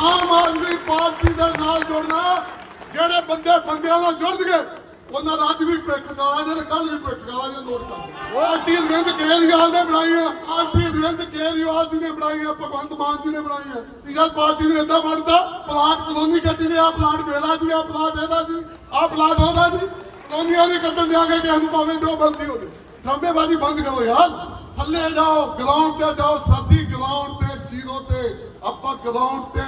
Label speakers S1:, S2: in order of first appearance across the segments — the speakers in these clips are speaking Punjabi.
S1: ਆਮ ਆਦਮੀ ਪਾਰਟੀ ਦੇ ਨਾਲ ਜੁੜਨਾ, ਜਿਹੜੇ ਬੰਦੇ ਬੰਦਿਆਂ ਨਾਲ ਜੁੜ ਗਏ ਉਹਨਾਂ ਦਾ ਅੱਜ ਵੀ ਪਿੱਕ ਗਾਲਾ ਜੇ ਕੱਲ ਵੀ ਪਿੱਕ ਗਾਲਾ ਜੇ ਲੋੜ ਕਰ ਪਾਰਟੀ ਰਿੰਦ ਕੇਜਰੀਵਾਲ ਨੇ ਬਣਾਈ ਹੈ ਪਾਰਟੀ ਰਿੰਦ ਕੇਜਰੀਵਾਲ ਜੀ ਨੇ ਬਣਾਈ ਹੈ ਭਗਵੰਤ ਮਾਨ ਜੀ ਨੇ ਬਣਾਈ ਹੈ ਸੀਗਾ ਪਾਰਟੀ ਨੇ ਏਦਾਂ ਬਣਦਾ, ਪਲਾਟ ਕਲੋਨੀ ਕੱਟੀ ਨੇ ਆ ਪਲਾਟ ਮੇਰਾ ਜੀ ਆ ਪਲਾਟ ਇਹਦਾ ਜੀ ਆ ਪਲਾਟ ਉਹਦਾ ਜੀ। ਕਲੋਨੀਆਂ ਦੇ ਕੱਟਣ ਦਿਆਂਗੇ ਕਿ ਸਾਨੂੰ ਭਾਵੇਂ ਜੋ ਬੰਦੀ ਹੋ ਜਾਏ ਬੰਦ ਕਰੋ ਯਾਰ। ਥੱਲੇ ਜਾਓ ਗਰਾਊਂਡ ਤੇ ਜਾਓ ਸਾਦੀ ਗਰਾਊਂਡ ਜ਼ੀਰੋ ਤੇ ਆਪਾਂ ਗਰਾਊਂਡ ਤੇ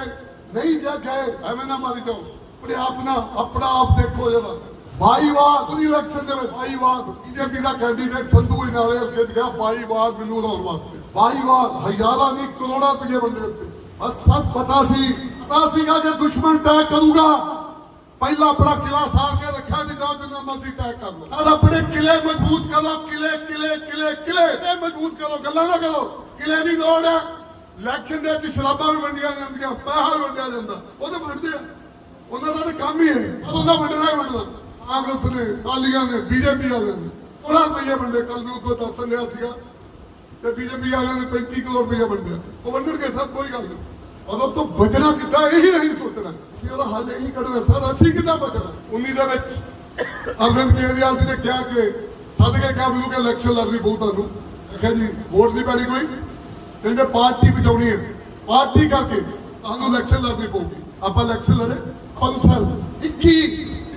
S1: ਨਹੀਂ ਜਾ ਗਏ ਐਵੇਂ ਨਾ ਮਾਰੀ ਜਾਓ। ਆਪਣੇ ਆਪ ਨਾ, ਆਪਣਾ ਆਪ ਦੇਖੋ ਜਰਾ। ਬਾਈਵਾਦ, ਉਹਦੀ ਇਲੈਕਸ਼ਨ ਦੇ ਵਿੱਚ ਬਾਈਵਾਦ। ਬੀਜੇਪੀ ਦਾ ਕੈਂਡੀਡੇਟ ਸੰਧੂ ਨਾਲੇ ਜਿੱਤ ਗਿਆ, ਬਾਈਵਾਦ ਮੈਨੂੰ ਹਰਾਉਣ ਵਾਸਤੇ। ਬਾਈਵਾਦ, ਹਜ਼ਾਰਾਂ ਨਹੀਂ, ਕਰੋੜਾਂ ਰੁਪਏ ਵੰਡੇ ਉੱਤੇ। ਬਸ ਸਭ ਪਤਾ ਸੀ। ਪਤਾ ਸੀਗਾ ਕਿ ਦੁਸ਼ਮਣ ਤੈਅ ਕਰੂਗਾ। ਪਹਿਲਾਂ ਆਪਣਾ ਕਿਲਾ ਸਾਹ ਕੇ ਰੱਖਿਆ ਨਹੀਂ ਤਾਂ ਜਿੰਨਾ ਮਰਜ਼ੀ ਟੈਕ ਕਰ ਲਓ। ਨਾਲ ਆਪਣੇ ਕਿਲੇ ਮਜ਼ਬੂਤ ਕਰੋ। ਕਿਲੇ ਕਿਲੇ ਕਿਲੇ। ਕਿਲੇ ਮਜ਼ਬੂਤ ਕਰੋ। ਗੱਲਾਂ ਨਾ ਕਰੋ। ਕਿਲੇ ਦੀ ਲੋੜ ਹੈ। ਇਲੈਕਸ਼ਨ ਦੇ ਵਿੱਚ ਸ਼ਰਾਬਾਂ ਵੀ ਵੰਡੀਆਂ ਜਾਂਦੀਆਂ, ਪੈਸਾ ਵੰਡਿਆ ਜਾਂਦਾ। ਉਹ ਤਾਂ ਵੰਡਦੇ ਆ। ਉਹਨਾਂ ਦਾ ਤਾਂ ਕੰਮ ਹੀ ਹੈ ਉਹਨਾਂ ਵੰਡਣਾ ਹੀ ਵੰਡਣਾ। ਕਾਂਗਰਸ ਨੇ ਕਾਲੀਆਂ ਨੇ, ਬੀਜੇਪੀ ਵਾਲਿਆਂ ਨੇ। ਉਹਨਾਂ ਰੁਪਏ ਵੰਡੇ। ਕੱਲ ਨੂੰ ਕੋ ਦੱਸ ਲਿਆ ਸੀਗਾ ਤੇ ਬੀਜੇਪੀ ਵਾਲਿਆਂ ਨੇ 35 ਕਰੋੜ ਰੁਪਏ ਵੰਡਿਆ। ਉਹ ਵੰਡਣਗੇ ਸਰ, ਕੋਈ ਗੱਲ ਨਹੀਂ। ਉਦੋਂ ਤੋਂ ਬਚਣਾ ਕਿੱਦਾਂ, ਇਹੀ ਨਹੀਂ ਸੋਚਣਾ। ਅਸੀਂ ਉਹਦਾ ਹੱਲ ਇਹੀ ਕੱਢਣਾ। ਸਰ, ਅਸੀਂ ਕਿੱਦਾਂ ਬਚਣਾ? 19 ਦੇ ਵਿੱਚ ਅਰਵਿੰਦ ਕੇਜਰੀਵਾਲ ਜੀ ਨੇ ਕਿਹਾ ਕਿ ਸੱਦ ਕੇ ਕਿਹਾ ਮੈਨੂੰ ਕਿ ਇਲੈਕਸ਼ਨ ਲੜਨੀ ਬਹੁਤ ਤੁਹਾਨੂੰ ਆਖਿਆ ਜੀ, ਵੋਟ ਨਹੀਂ ਪੈਣੀ ਕੋਈ। ਕਹਿੰਦੇ ਪਾਰਟੀ ਬਚਾਉਣੀ ਹੈ। ਪਾਰਟੀ ਕਰਕੇ ਤੁਹਾਨੂੰ ਇਲੈਕਸ਼ਨ ਲੜਨੀ ਪਊਗੀ। ਆਪਾਂ ਇਲੈਕਸ਼ਨ ਲੜੇ, ਆਪਾਂ ਸਾਲ 21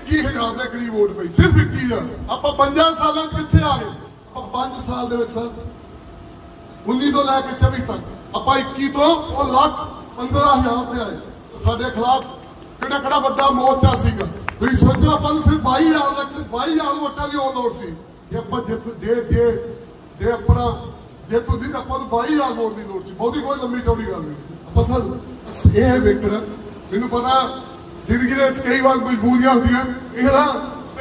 S1: 21000 ਦੇ ਕਰੀਬ ਵੋਟ ਪਈ, ਸਿਰਫ 21000 ਆਪਾਂ 5 ਸਾਲਾਂ 'ਚ ਕਿੱਥੇ ਆ ਗਏ? ਆਪਾਂ 5 ਸਾਲ ਦੇ ਵਿੱਚ ਸਰ 19 ਤੋਂ ਲੈ ਕੇ 24 ਤੱਕ। ਆਪਾਂ 21 ਤੋਂ ਉਹ ਲੱਖ 15000 ਤੇ ਆਏ। ਸਾਡੇ ਖਿਲਾਫ ਕਿਹੜਾ ਕਿਹੜਾ ਵੱਡਾ ਮੋਰਚਾ ਸੀਗਾ? ਤੁਸੀਂ ਸੋਚੋ ਆਪਾਂ ਨੂੰ ਸਿਰਫ 22000 ਲੱਖ 22000 ਵੋਟਾਂ ਦੀ ਉਹ ਲੋੜ ਸੀ। ਜੇ ਆਪਾਂ ਜਿੱਤ ਜੇ ਜੇ ਜੇ ਆਪਣਾ ਜੇ ਤੁਸੀਂ ਤਾਂ ਆਪਾਂ ਨੂੰ 22000 ਵੋਟ ਦੀ ਲੋੜ ਸੀ। ਬਹੁਤੀ ਕੋਈ ਲੰਮੀ ਚੌੜੀ ਗੱਲ ਨਹੀਂ। ਆਪਾਂ ਸਰ ਇਹ ਵੇਖਣਾ, ਮੈਨੂੰ ਪਤਾ ਜ਼ਿੰਦਗੀ ਦੇ ਵਿੱਚ ਕਈ ਵਾਰ ਮਜਬੂਰੀਆਂ ਹੁੰਦੀਆਂ। ਇਹਦਾ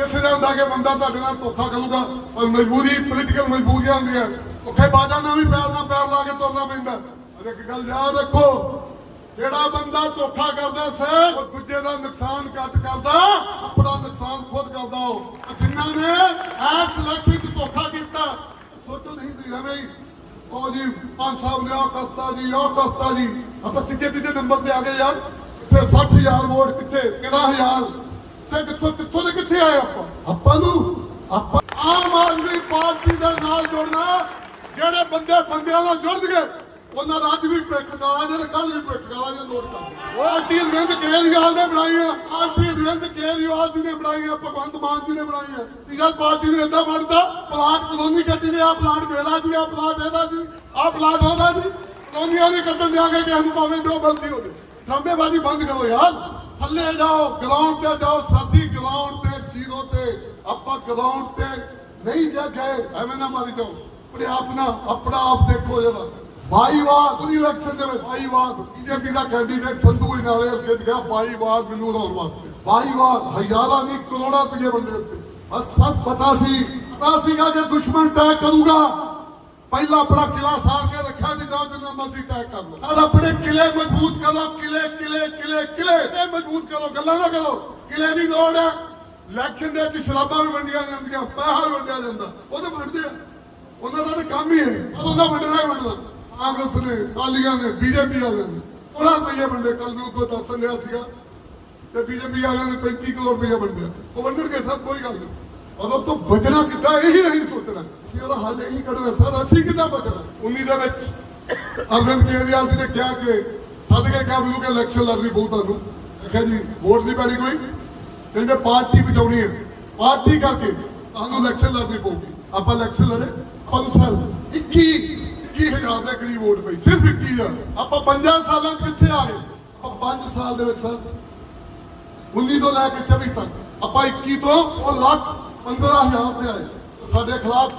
S1: ਇਸੇ ਦਾ ਹੁੰਦਾ ਕਿ ਬੰਦਾ ਤੁਹਾਡੇ ਨਾਲ ਧੋਖਾ ਕਰੂਗਾ, ਪਰ ਮਜਬੂਰੀ ਪੋਲੀਟੀਕਲ ਮਜਬੂਰੀਆਂ ਹੁੰਦੀਆਂ। ਔਖੇ ਬਾਜਾਂ ਨਾਲ ਵੀ ਪੈਰ ਨਾਲ ਪੈਰ ਲਾ ਕੇ ਤੁਰਨਾ ਪੈਂਦਾ। ਪਰ ਇੱਕ ਗੱਲ ਯਾਦ ਰੱਖੋ, ਜਿਹੜਾ ਬੰਦਾ ਧੋਖਾ ਕਰਦਾ ਸੇ, ਉਹ ਦੂਜੇ ਦਾ ਨੁਕਸਾਨ ਘੱਟ ਕਰਦਾ, ਆਪਣਾ ਨੁਕਸਾਨ ਖੁਦ ਕਰਦਾ ਉਹ। ਜਿਨ੍ਹਾਂ ਨੇ ਐਸ ਇਲੈਕਸ਼ਨ 'ਚ ਧੋਖਾ ਕੀਤਾ, ਸੋਚੋ ਨਹੀਂ ਤੁਸੀਂ ਐਵੇਂ ਉਹ ਜੀ, ਪੰਜ ਸਾਹਿਬ ਨੇ ਆਹ ਕਰਤਾ ਜੀ ਉਹ ਕਰਤਾ ਜੀ। ਆਪਾਂ ਤੀਜੇ ਤੀਜੇ ਨੰਬਰ ਤੇ ਆ ਗਏ ਯਾਰ। ਕਿੱਥੇ 60000 ਵੋਟ ਕਿੱਥੇ? 11000 ਤੇ ਕਿੱਥੋਂ ਕਿੱਥੋਂ ਦੇ ਕਿੱਥੇ ਆਏ ਆਪਾਂ? ਆਪਾਂ ਨੂੰ ਆਪਾਂ ਆਮ ਆਦਮੀ ਪਾਰਟੀ ਦੇ ਨਾਲ ਜੁੜਨਾ, ਜਿਹੜੇ ਬੰਦੇ ਬੰਦਿਆਂ ਨਾਲ ਜੁੜ ਗਏ ਉਹਨਾਂ ਦਾ ਅੱਜ ਵੀ ਪਿੱਕ ਕਾਲਾ ਜੇ ਕੱਲ ਵੀ ਪਿੱਕ ਕਾਲਾ ਜੇ ਲੋੜ ਕਰ ਪਾਰਟੀ ਰਿੰਦ ਕੇਜਰੀਵਾਲ ਨੇ ਬਣਾਈ ਆ। ਪਾਰਟੀ ਕੇਜਰੀਵਾਲ ਜੀ ਨੇ ਬਣਾਈ ਹੈ ਭਗਵੰਤ ਮਾਨ ਜੀ ਨੇ ਬਣਾਈ ਹੈ ਸੀਗਾ ਪਾਰਟੀ ਨੇ ਏਦਾਂ ਬਣਦਾ, ਪਲਾਟ ਕਲੋਨੀ ਕੱਟੀ ਨੇ ਆ ਪਲਾਟ ਮੇਰਾ ਜੀ ਆ ਪਲਾਟ ਇਹਦਾ ਜੀ ਆ ਪਲਾਟ ਉਹਦਾ ਜੀ। ਕਲੋਨੀਆਂ ਦੇ ਕੱਟਣ ਦਿਆਂਗੇ ਕਿ ਭਾਵੇਂ ਜੋ ਬੰਦੀ ਹੋ ਜਾਏ ਬੰਦ ਕਰੋ ਯਾਰ। ਥੱਲੇ ਜਾਓ ਗਰਾਊਂਡ ਤੇ ਜਾਓ ਸਾਦੀ ਗਰਾਊਂਡ ਤੇ ਜ਼ੀਰੋ ਤੇ। ਆਪਾਂ ਗਰਾਊਂਡ ਤੇ ਨਹੀਂ ਜਾ ਗਏ ਐਵੇਂ ਨਾ ਮਾਰੀ ਜਾਓ। ਆਪਣੇ ਆਪ ਨਾ, ਆਪਣਾ ਆਪ ਦੇਖੋ ਜਰਾ। ਬਾਈਵਾਦ ਉਹਦੀ ਇਲੈਕਸ਼ਨ ਦੇ ਵਿੱਚ ਬਾਈਵਾਦ ਬੀਜੇਪੀ ਦਾ ਕੈਂਡੀਡੇਟ ਸੰਧੂ ਨਾਲੇ ਜਿੱਤ ਗਿਆ ਬਾਈਵਾਦ ਮੈਨੂੰ ਹਰਾਉਣ ਵਾਸਤੇ। ਬਾਈਵਾਦ ਹਜ਼ਾਰਾਂ ਨਹੀਂ, ਕਰੋੜਾਂ ਰੁਪਏ ਵੰਡੇ ਉੱਤੇ। ਬਸ ਸਭ ਪਤਾ ਸੀ, ਪਤਾ ਸੀਗਾ ਕਿ ਦੁਸ਼ਮਣ ਤੈਅ ਕਰੂਗਾ। ਪਹਿਲਾਂ ਆਪਣਾ ਕਿਲਾ ਸਾਹ ਕੇ ਰੱਖਿਆ ਨਹੀਂ ਤਾਂ ਜਿੰਨਾ ਮਰਜ਼ੀ ਟੈਕ ਕਰ ਲਓ। ਨਾਲ ਆਪਣੇ ਕਿਲੇ ਮਜ਼ਬੂਤ ਕਰੋ, ਕਿਲੇ ਕਿਲੇ ਕਿਲੇ ਕਿਲੇ। ਮਜ਼ਬੂਤ ਕਰੋ, ਗੱਲਾਂ ਨਾ ਕਰੋ। ਕਿਲੇ ਦੀ ਲੋੜ ਹੈ। ਇਲੈਕਸ਼ਨ ਦੇ ਵਿੱਚ ਸ਼ਰਾਬਾਂ ਵੀ ਵੰਡੀਆਂ ਜਾਂਦੀਆਂ, ਪੈਸਾ ਵੰਡਿਆ ਜਾਂਦਾ। ਉਹ ਤਾਂ ਵੰਡਦੇ ਆ। ਉਹਨਾਂ ਦਾ ਤਾਂ ਕੰਮ ਹੀ ਹੈ ਉਹਨਾਂ ਵੰਡਣਾ ਹੀ ਵੰਡਣਾ। ਕਾਂਗਰਸ ਨੇ ਕਾਲੀਆਂ ਨੇ, ਬੀਜੇਪੀ ਵਾਲਿਆਂ ਨੇ। ਉਹਨਾਂ ਰੁਪਏ ਵੰਡੇ ਕੱਲ ਨੂੰ ਕੋ ਦੱਸ ਲਿਆ ਸੀਗਾ। ਤੇ ਬੀਜੇਪੀ ਵਾਲਿਆਂ ਨੇ 35 ਕਰੋੜ ਰੁਪਏ ਵੰਡਿਆ ਉਹ ਵੰਡਣਗੇ ਸਰ, ਕੋਈ ਗੱਲ ਨਹੀਂ। ਉਦੋਂ ਤੋਂ ਬਚਣਾ ਕਿੱਦਾਂ, ਇਹੀ ਨਹੀਂ ਸੋਚਣਾ। ਅਸੀਂ ਉਹਦਾ ਹੱਲ ਇਹੀ ਕੱਢਣਾ ਸਰ, ਅਸੀਂ ਕਿੱਦਾਂ ਬਚਣਾ? 19 ਦੇ ਵਿੱਚ ਅਰਵਿੰਦ ਕੇਜਰੀਵਾਲ ਜੀ ਨੇ ਕਿਹਾ ਕਿ ਸੱਦ ਕੇ ਇਲੈਕਸ਼ਨ ਲੜਨੀ ਪਊ ਤੁਹਾਨੂੰ ਆਖਿਆ ਜੀ, ਵੋਟ ਨਹੀਂ ਪੈਣੀ ਕੋਈ। ਕਹਿੰਦੇ ਪਾਰਟੀ ਬਚਾਉਣੀ ਹੈ। ਪਾਰਟੀ ਕਰਕੇ ਤੁਹਾਨੂੰ ਇਲੈਕਸ਼ਨ ਲੜਨੀ ਪਊਗੀ। ਆਪਾਂ ਇਲੈਕਸ਼ਨ ਲੜੇ, ਆਪਾਂ ਨੂੰ ਸਾਲ 21 21000 ਦੇ ਕਰੀਬ ਵੋਟ ਪਈ। ਸਿਰਫ 21000 ਆਪਾਂ 5 ਸਾਲਾਂ 'ਚ ਕਿੱਥੇ ਆ ਗਏ? ਆਪਾਂ 5 ਸਾਲ ਦੇ ਵਿੱਚ ਸਰ 19 ਤੋਂ ਲੈ ਕੇ 24 ਤੱਕ। ਆਪਾਂ 21 ਤੋਂ ਉਹ ਲੱਖ 15000 ਤੇ ਆਏ। ਸਾਡੇ ਖਿਲਾਫ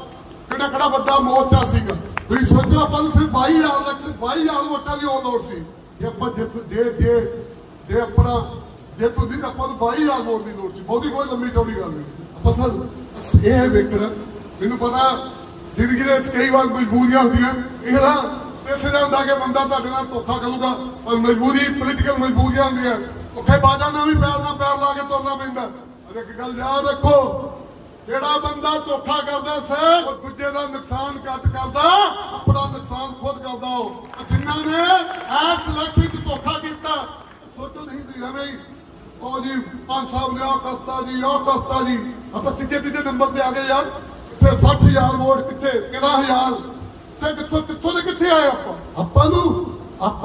S1: ਕਿਹੜਾ ਕਿਹੜਾ ਵੱਡਾ ਮੋਰਚਾ ਸੀਗਾ? ਤੁਸੀਂ ਸੋਚੋ ਆਪਾਂ ਨੂੰ ਸਿਰਫ 22000 ਲੱਖ 22000 ਵੋਟਾਂ ਦੀ ਲੋੜ ਸੀ। ਜੇ ਆਪਾਂ ਜੇ ਜੇ ਜੇ ਆਪਣਾ ਜੇ ਤੁਸੀਂ ਆਪਾਂ ਨੂੰ 22000 ਵੋਟ ਦੀ ਲੋੜ ਸੀ। ਬਹੁਤੀ ਕੋਈ ਲੰਮੀ ਚੌੜੀ ਗੱਲ ਨਹੀਂ। ਆਪਾਂ ਸਰ ਇਹ ਵੇਖਣਾ। ਮੈਨੂੰ ਪਤਾ ਜ਼ਿੰਦਗੀ ਦੇ ਵਿੱਚ ਕਈ ਵਾਰ ਮਜਬੂਰੀਆਂ ਹੁੰਦੀਆਂ। ਇਹਦਾ ਇਸੇ ਦਾ ਹੁੰਦਾ ਕਿ ਬੰਦਾ ਤੁਹਾਡੇ ਨਾਲ ਧੋਖਾ ਕਰੂਗਾ, ਪਰ ਮਜਬੂਰੀ ਪੋਲੀਟੀਕਲ ਮਜਬੂਰੀਆਂ ਹੁੰਦੀਆਂ। ਔਖੇ ਬਾਜਾਂ ਨਾਲ ਵੀ ਪੈਰ ਨਾਲ ਪੈਰ ਲਾ ਕੇ ਤੁਰਨਾ ਪੈਂਦਾ। ਪਰ ਇੱਕ ਗੱਲ ਯਾਦ ਰੱਖੋ, ਜਿਹੜਾ ਬੰਦਾ ਧੋਖਾ ਕਰਦਾ ਸੇ, ਉਹ ਦੂਜੇ ਦਾ ਨੁਕਸਾਨ ਘੱਟ ਕਰਦਾ, ਆਪਣਾ ਨੁਕਸਾਨ ਖੁਦ ਕਰਦਾ ਉਹ। ਜਿਨ੍ਹਾਂ ਨੇ ਐਸ ਇਲੈਕਸ਼ਨ 'ਚ ਧੋਖਾ ਕੀਤਾ ਤੁਸੀਂ ਐਵੇਂ ਉਹ ਜੀ, ਪੰਜ ਸਾਹਿਬ ਨੇ ਆਹ ਕਰਤਾ ਜੀ ਉਹ ਕਰਤਾ ਜੀ। ਆਪਾਂ ਤੀਜੇ ਤੀਜੇ ਨੰਬਰ ਤੇ ਆ ਗਏ ਯਾਰ। ਤੇ 60000 ਵੋਟ ਕਿੱਥੇ? ਕਿਹੜਾ ਹਜ਼ਾਰ। ਤੇ ਕਿੱਥੋਂ ਕਿੱਥੋਂ ਦੇ ਕਿੱਥੇ ਆਏ ਆਪਾਂ? ਆਪਾਂ ਨੂੰ ਆਪਾਂ